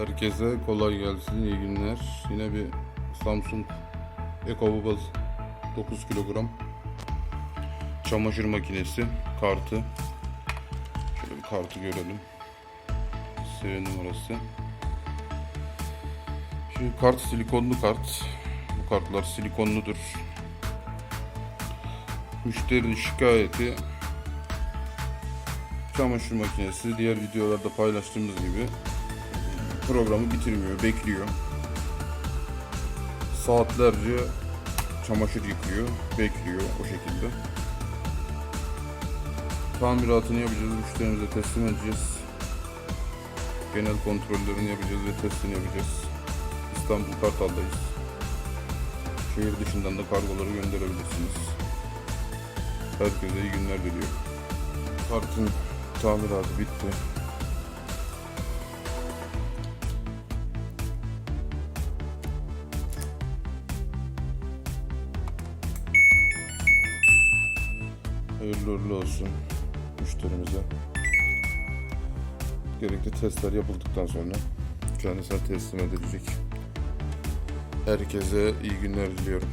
Herkese kolay gelsin, iyi günler. Yine bir Samsung EcoBubble 9 kilogram çamaşır makinesi kartı. Şöyle bir kartı görelim. Seri numarası. Şu kart silikonlu kart. Bu kartlar silikonludur. Müşterinin şikayeti çamaşır makinesi diğer videolarda paylaştığımız gibi programı bitirmiyor, bekliyor. Saatlerce çamaşır yıkıyor, bekliyor o şekilde. Tamiratını yapacağız, müşterimize teslim edeceğiz. Genel kontrollerini yapacağız ve testini yapacağız. İstanbul Kartal'dayız. Şehir dışından da kargoları gönderebilirsiniz. Herkese iyi günler diliyorum. Kartın tamiratı bitti. Hayırlı uğurlu olsun müşterimize. Gerekli testler yapıldıktan sonra kendisine teslim edilecek. Herkese iyi günler diliyorum.